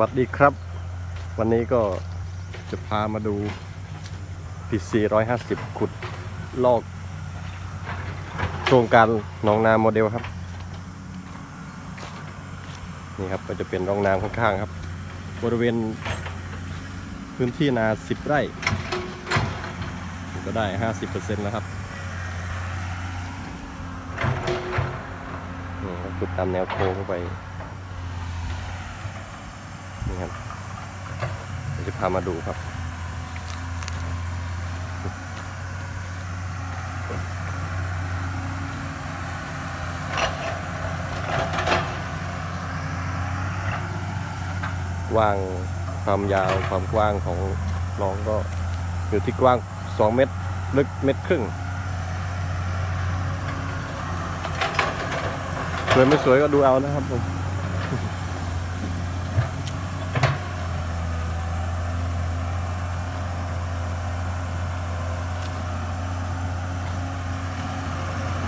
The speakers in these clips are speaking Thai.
วัสดีครับ วันนี้ก็จะพามาดู PC 150 ขุดลอก โครงการหนองนาโมเดลครับ นี่ครับก็จะเป็นร่องน้ำข้างๆครับ บริเวณพื้นที่นา 10 ไร่ ก็ได้ 50%แล้วครับนี่ขุดตามแนวโค้งเข้าไป นี่ครับเดี๋ยวจะพามาดูครับกว้างความยาวความกว้างของคลองก็อยู่ที่กว้าง 2 เมตร ลึกเมตรครึ่ง สวยไม่สวยก็ดูเอานะครับผม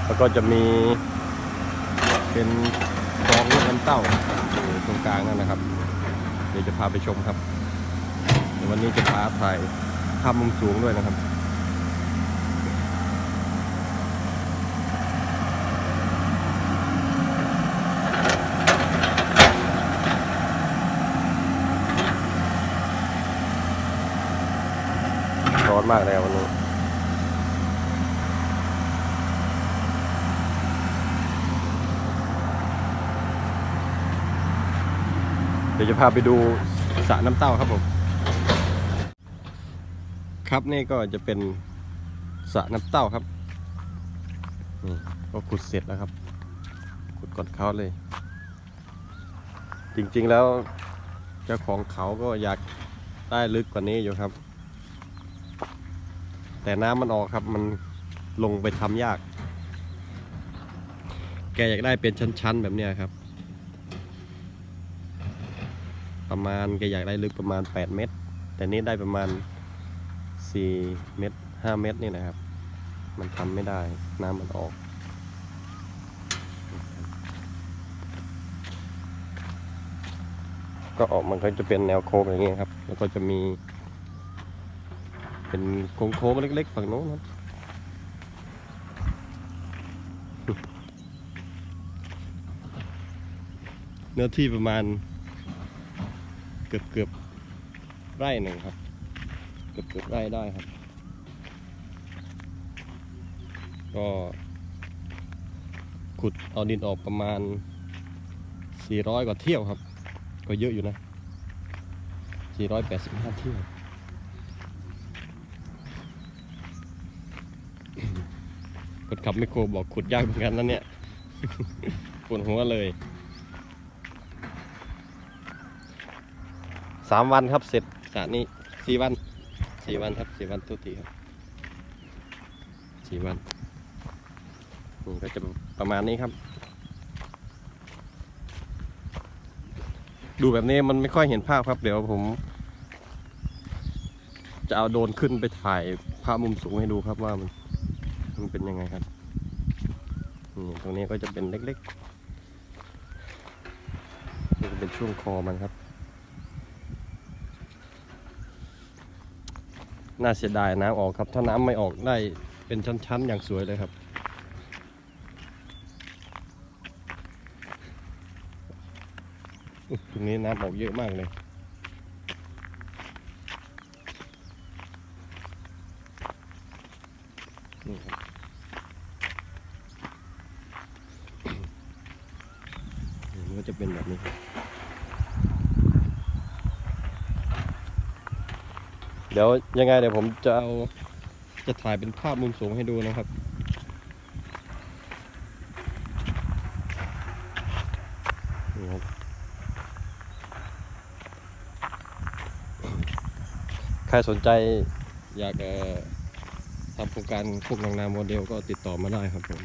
แล้วก็จะมีเป็นคลองลูกน้ำเต้าอยู่ตรงกลางนั่นนะครับ เดี๋ยวจะพาไปชมครับววันนี้จะพาถ่ายภาพมุมสูงด้วยนะครับร้อนมากเลยวันนี้ เดี๋ยวจะพาไปดูสระน้ำเต้าครับผม ครับนี่ก็จะเป็นสระน้ำเต้าครับนี่ก็ขุดเสร็จแล้วครับ ขุดก่อนเขาเลย จริงๆแล้วเจ้าของเขาก็อยากได้ลึกกว่านี้อยู่ครับ แต่น้ำมันออกครับมันลงไปทำยาก แกอยากได้เป็นชั้นๆแบบเนี้ยครับ ประมาณแกอยากได้ลึกประมาณ 8 เมตร แต่นี่ได้ประมาณ 4 เมตร 5 เมตรนี่นะครับ มันทำไม่ได้น้ำมันออกก็ออกมันก็จะเป็นแนวโค้งอย่างเงี้ยครับ แล้วก็จะมี เป็นโค้งๆเล็ก ๆ ฝั่งโน้นครับเนื้อที่ประมาณ กือบเกือบไร่หนึ่งครับ เกือบเกือบไร่ได้ครับ ก็ขุดเอาดินออกประมาณ 400 กว่าเที่ยวครับ ก็เยอะอยู่นะ 485 เที่ยวคนขับไมโครบอกขุดยากเหมือนกันนะเนี่ยปวดหัวเลย สามวันครับเสร็จสระนี้สี่วันสี่วันครับสี่วันทุกทีครับสี่วันนี่ก็จะประมาณนี้ครับ ดูแบบนี้มันไม่ค่อยเห็นภาพครับ เดี๋ยวผม จะเอาโดนขึ้นไปถ่ายภาพมุมสูงให้ดูครับว่ามันมันเป็นยังไงครับนี่ตรงนี้ก็จะเป็นเล็กๆนี่เป็นช่วงคอมันครับ น่าเสียดายน้ำออกครับ ถ้าน้ำไม่ออกได้เป็นชั้นๆอย่างสวยเลยครับ ตรงนี้น้ำออกเยอะมากเลยนี่ครับนี่ก็จะเป็นแบบนี้ครับ เดี๋ยวยังไงเดี๋ยวผมจะเอาจะถ่ายเป็นภาพมุมสูงให้ดูนะครับ นี่ครับ ใครสนใจอยากทำโครงการพวกนางนาโมเดลก็ติดต่อมาได้ครับผม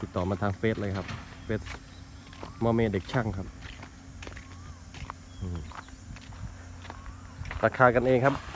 ติดต่อมาทางเฟซเลยครับ เฟซมอเมเด็กช่างครับ ราคากันเองครับ